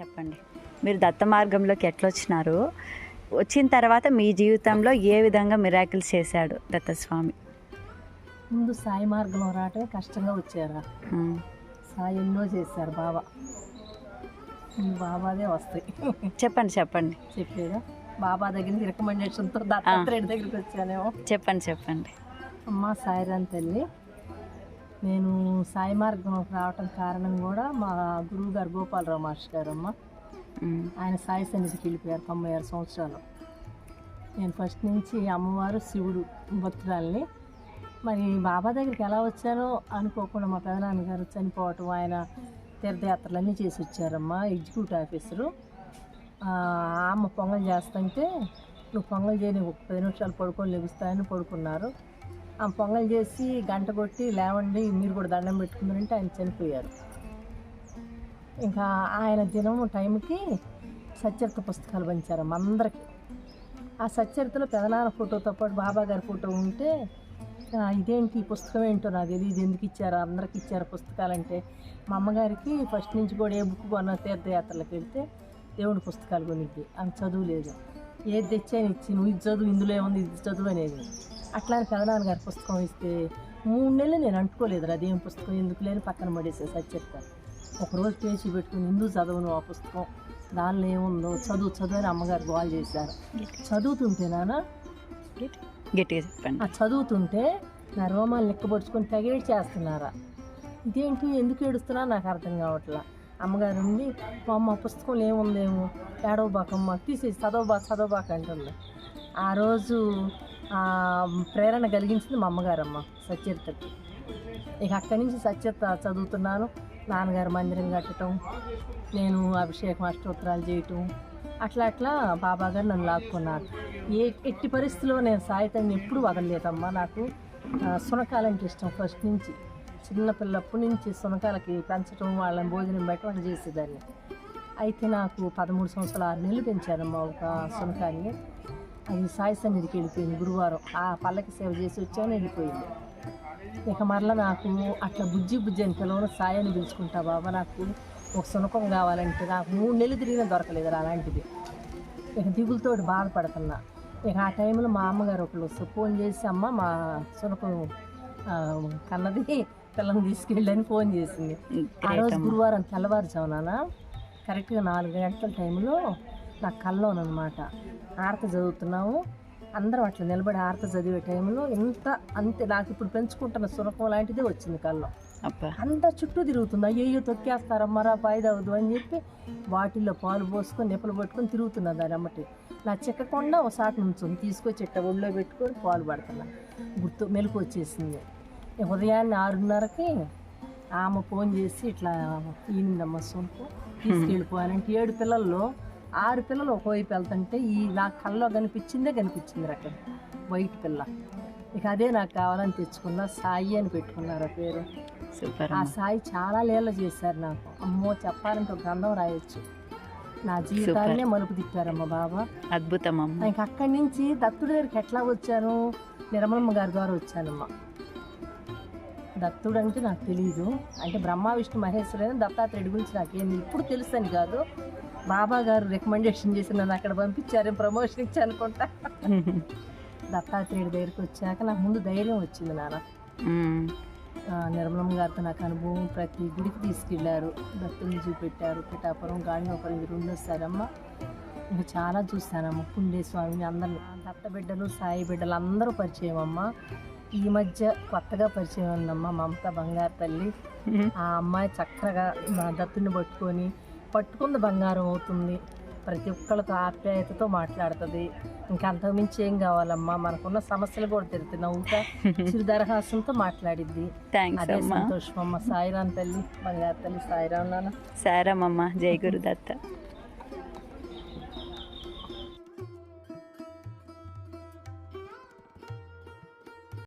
చెప్పండి. మీరు దత్త మార్గంలోకి ఎట్లా వచ్చినారు వచ్చిన తర్వాత మీ జీవితంలో ఏ విధంగా మిరాకిల్స్ చేశాడు దత్తస్వామి? ముందు సాయి మార్గంలో రావటమే కష్టంగా వచ్చారా. సాయి ఎన్నో చేశారు బాబా. బాబాదే వస్తాయి. చెప్పండి చెప్పండి. చెప్పేదా? బాబా దగ్గర రికమెండేషన్తో దత్తాత్రేయుడి దగ్గరికి వచ్చానేమో. చెప్పండి చెప్పండి. అమ్మ సాయిరాన్ తల్లి నేను సాయి మార్గంలోకి రావటం కారణం కూడా మా గురువు గారు గోపాలరావు మాస్టర్ గారు అమ్మ. ఆయన సాయి సన్నిధికి వెళ్ళిపోయారు తొంభై ఆరు సంవత్సరాలు. నేను ఫస్ట్ నుంచి అమ్మవారు శివుడు భక్తురాల్ని. మరి బాబా దగ్గరికి ఎలా వచ్చానో అనుకోకుండా మా పెదనాన్నగారు చనిపోవటం ఆయన తీర్థయాత్రలన్నీ చేసి వచ్చారమ్మా ఎగ్జిక్యూటివ్ ఆఫీసరు. అమ్మ పొంగల్ చేస్తుంటే నువ్వు పొంగల్ చేయని ఒక పది నిమిషాలు పడుకొని లెగుస్తాయని పడుకున్నారు. పొంగల్ చేసి గంట కొట్టి లేవండి మీరు కూడా దండం పెట్టుకున్నారంటే ఆయన చనిపోయారు. ఇంకా ఆయన దినం టైంకి సచ్చరిత పుస్తకాలు పంచారు అందరికి. ఆ సచ్చరితలో పెదనాన్న ఫోటోతో పాటు బాబా గారి ఫోటో ఉంటే ఇదేంటి ఈ పుస్తకం ఏంటో నాకు తెలియదు ఎందుకు ఇచ్చారు అందరికి ఇచ్చారు పుస్తకాలంటే. మా అమ్మగారికి ఫస్ట్ నుంచి కూడా ఏ బుక్ కొన్న తీర్థయాత్రలకు వెళ్తే దేవుడి పుస్తకాలు కొనిద్ది. ఆమె చదువు లేదు. ఏది తెచ్చాను ఇచ్చి నువ్వు ఇది చదువు ఇందులో ఏముంది ఇది చదువు అనేది. అట్లా పెదనాన్న గారి పుస్తకం ఇస్తే మూడు నెలలు నేను అంటుకోలేదు అదేం పుస్తకం ఎందుకు లేని పక్కన పడేసే సచ్చరిత ఒకరోజు పేచి పెట్టుకుని ఎందుకు చదవను ఆ పుస్తకం దానిలో ఏముందో చదువు చదువు అని అమ్మగారు గోల్ చేశారు. చదువుతుంటే నాన్న గట్టిగా చెప్పండి. ఆ చదువుతుంటే నా రోమాలు లెక్కపరుచుకొని తెగేడ్ చేస్తున్నారా ఇదేంటి ఎందుకు ఏడుస్తున్నా నాకు అర్థం కావట్లా. అమ్మగారు ఉంది "మా అమ్మ పుస్తకంలో ఏముందేమో ఏడవ బాకమ్మ తీసేసి చదవబా చదవబాక అంటుంది. ఆ రోజు ప్రేరణ కలిగించింది మా అమ్మగారమ్మ సచరితకి ఇక అక్కడి నుంచి సచరిత చదువుతున్నాను. నాన్నగారు మందిరం కట్టడం నేను అభిషేకం అష్టోత్తరాలు చేయటం అట్లా అట్లా బాబా గారు నన్ను లాక్కున్నారు. ఏ ఎట్టి పరిస్థితిలో నేను సాయితాన్ని ఎప్పుడు వదలలేదమ్మా నాకు. సునకాలంటే ఇష్టం ఫస్ట్ నుంచి. చిన్నపిల్లప్పటి నుంచి సునకాలకి పెంచడం వాళ్ళని భోజనం పెట్టడం చేసేదాన్ని. అయితే నాకు పదమూడు సంవత్సరాలు ఆరు నెలలు పెంచారమ్మా ఒక సునకాన్ని అది సాయి సన్నిధికి వెళ్ళిపోయింది గురువారం. ఆ పల్లకి సేవ చేసి వచ్చాను వెళ్ళిపోయింది. ఇక మరలా నాకు అట్లా బుజ్జి బుజ్జి అని పిలవను సాయి అని పిలుచుకుంటా బాబా నాకు ఒక సునకం కావాలంటే నాకు మూడు నెలలు తిరిగినా దొరకలేదు అలాంటిది. ఇక దిగులతోటి బాధపడుతున్నా. ఇక ఆ టైంలో మా అమ్మగారు ఒకళ్ళు ఫోన్ చేసి అమ్మ మా సునకం కన్నది పిల్లని తీసుకెళ్ళని ఫోన్ చేసింది. ఆ రోజు. గురువారం తెల్లవారుజామున కరెక్ట్గా నాలుగు గంటల టైంలో నా కల్లోనమాట ఆరత చదువుతున్నాము అందరం అట్లా నిలబడి ఆరత చదివే టైంలో ఇంత అంతే నాకు ఇప్పుడు పెంచుకుంటున్న సునకం లాంటిదే వచ్చింది కల్లో అబ్బా. అంతా చుట్టూ తిరుగుతుంది. అయ్యో తొక్కేస్తారమ్మరా పాయిద అవదు అని చెప్పి వాటిల్లో పాలు పోసుకొని నిప్పలు పట్టుకొని తిరుగుతున్నా దాని అమ్మటి. నా చిక్కకుండా ఒక సాటి నుంచి తీసుకొచ్చి ఇట్ట ఒళ్ళో పెట్టుకొని పాలు పడుతున్నా. గుర్తు మెలకు వచ్చేసింది. ఉదయాన్నే ఆరున్నరకి ఆమె ఫోన్ చేసి ఇట్లా ఈనిందమ్మ సొంపు తీసుకెళ్ళిపోయానంటే ఏడు పిల్లల్లో ఆరు పిల్లలు ఒకవైపు వెళ్తుంటే ఈ నా కల్లో కనిపించిందే కనిపించింది అక్కడ వైట్ పిల్ల. ఇక అదే నాకు కావాలని తెచ్చుకున్నా సాయి అని పెట్టుకున్నారు ఆ పేరు. ఆ. సాయి చాలా లీల చేశారు నాకు. అమ్మో చెప్పాలంటే ఒక గ్రంథం రాయొచ్చు. నా జీవితాన్నే మలుపు తిప్పారమ్మ బాబా. అద్భుతం ఇంక అక్కడి నుంచి దత్తుడి దగ్గరికి ఎట్లా వచ్చాను? నిర్మలమ్మ గారి ద్వారా వచ్చానమ్మ. దత్తుడు అంటే నాకు తెలియదు అంటే బ్రహ్మ విష్ణు మహేశ్వరుడు దత్తాత్రేయుడి గురించి నాకేం ఇప్పుడు తెలుసని కాదు. బాబా గారు రికమెండేషన్ చేసి నన్ను అక్కడ పంపించారు ప్రమోషన్ ఇచ్చి అనుకుంటా. దత్తాత్రేయుడి దగ్గరికి వచ్చాక నాకు ముందు ధైర్యం వచ్చింది నాన్న. నిర్మలమ్మ గారితో నాకు అనుభవం ప్రతి గుడికి తీసుకెళ్ళారు. దత్తుని చూపెట్టారు. పిఠాపురం గాడినపురం ఇది రెండు వస్తారమ్మ ఇంకా చాలా చూస్తానమ్మ పుండే స్వామిని అందరిని. దత్త బిడ్డలు సాయి బిడ్డలు అందరూ పరిచయం అమ్మ. ఈ మధ్య కొత్తగా పరిచయం ఉందమ్మ మమత బంగారు తల్లి. ఆ అమ్మాయి చక్కగా మా దత్తుని పట్టుకొని పట్టుకుంది బంగారం అవుతుంది. ప్రతి ఒక్కళ్ళతో ఆప్యాయతతో మాట్లాడుతుంది. ఇంకా అంతకుమించి ఏం కావాలమ్మా? మనకున్న సమస్యలు కూడా తిరుగుతుంది నవ్వుతా చిరు దరహాసంతో మాట్లాడిద్ది. అదే అమ్మా. సంతోషం అమ్మ. సాయిరాం తల్లి బంగారు తల్లి సాయిరాం నాన్న. సారమ్మమ్మ జై గురుదత్త